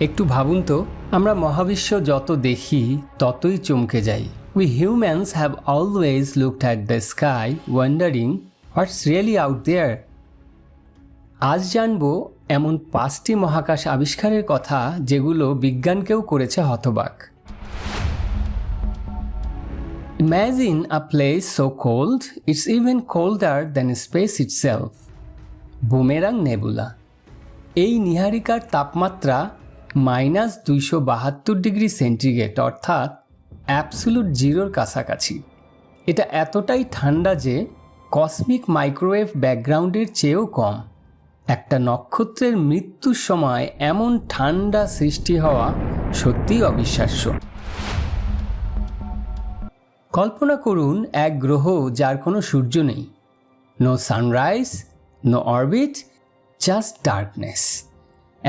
একটু ভাবুন তো, আমরা মহাবিশ্ব যত দেখি, ততই চমকে যাই। We humans have always looked at the sky wondering what's really out there আজ জানব এমন পাঁচটি মহাকাশ আবিষ্কারের কথা যেগুলো বিজ্ঞানকেও করেছে হতবাক। Imagine a place so cold, it's even colder than space itself. Boomerang nebula এই নিহারিকার তাপমাত্রা মাইনাস দুইশো বাহাত্তর ডিগ্রি সেন্টিগ্রেড, অর্থাৎ অ্যাবসুলুট জিরোর কাছাকাছি। এটা এতটাই ঠান্ডা যে কসমিক মাইক্রোওয়েভ ব্যাকগ্রাউন্ডের চেয়েও কম। একটা নক্ষত্রের মৃত্যুর সময় এমন ঠান্ডা সৃষ্টি হওয়া সত্যিই অবিশ্বাস্য। কল্পনা করুন, এক গ্রহ যার কোনো সূর্য নেই। No sunrise, no orbit, just darkness.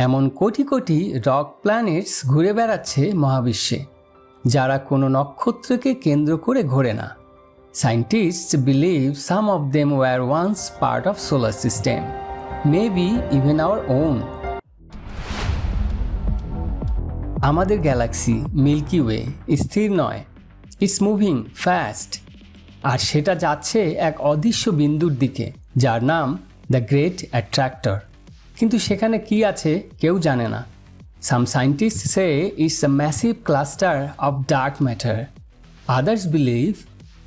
এমন কোটি কোটি রক প্ল্যানেটস ঘুরে বেড়াচ্ছে মহাবিশ্বে, যারা কোনো নক্ষত্রকে কেন্দ্র করে ঘোরে না। Scientist believe some of them were once part of solar system may be even our own আমাদের গ্যালাক্সি মিল্কি ওয়ে স্থির নয় ইটস মুভিং ফ্যাস্ট আর সেটা যাচ্ছে এক অদৃশ্য বিন্দুর দিকে, যার নাম দ্য গ্রেট অ্যাট্রাক্টর কিন্তু সেখানে কি আছে কেউ জানে না। Some scientist say it's a massive cluster of dark matter others believe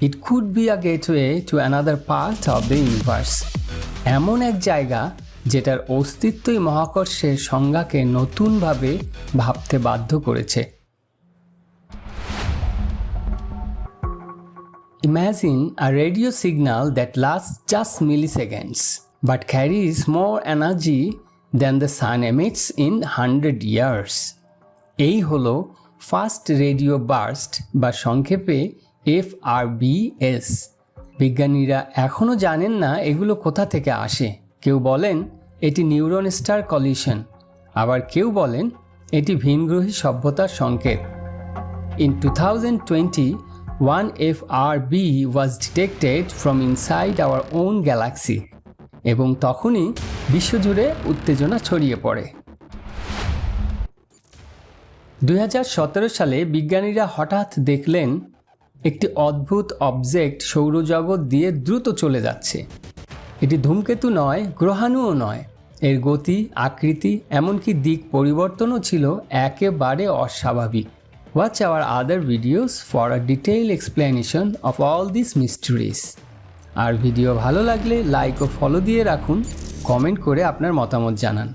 it could be a gateway to another part of the universe এমন এক জায়গা যেটার অস্তিত্বই মহাকর্ষের সংজ্ঞাকে নতুনভাবে ভাবতে বাধ্য করেছে। Imagine Imagine a radio signal that lasts just milliseconds but carries more energy than the sun emits in 100 years. এই হলো ফাস্ট রেডিও বার্স্ট বা সংক্ষেপে এফআরবিএস বিজ্ঞানীরা এখনও জানেন না এগুলো কোথা থেকে আসে। কেউ বলেন এটি নিউরন স্টার কলিশন আবার কেউ বলেন এটি ভিনগ্রহী সভ্যতার সংকেত। In 2020, one FRB was detected from inside our own galaxy এবং তখনই বিশ্বজুড়ে উত্তেজনা ছড়িয়ে পড়ে। দুই হাজার সতেরো সালে বিজ্ঞানীরা হঠাৎ দেখলেন, একটি অদ্ভুত অবজেক্ট সৌরজগৎ দিয়ে দ্রুত চলে যাচ্ছে। এটি ধূমকেতু নয়, গ্রহাণুও নয়। এর গতি, আকৃতি, এমনকি দিক পরিবর্তনও ছিল একেবারে অস্বাভাবিক। Watch our other videos for a detailed explanation of all these mysteries. আর ভিডিও ভালো লাগলে লাইক ও ফলো দিয়ে রাখুন কমেন্ট করে আপনার মতামত জানান।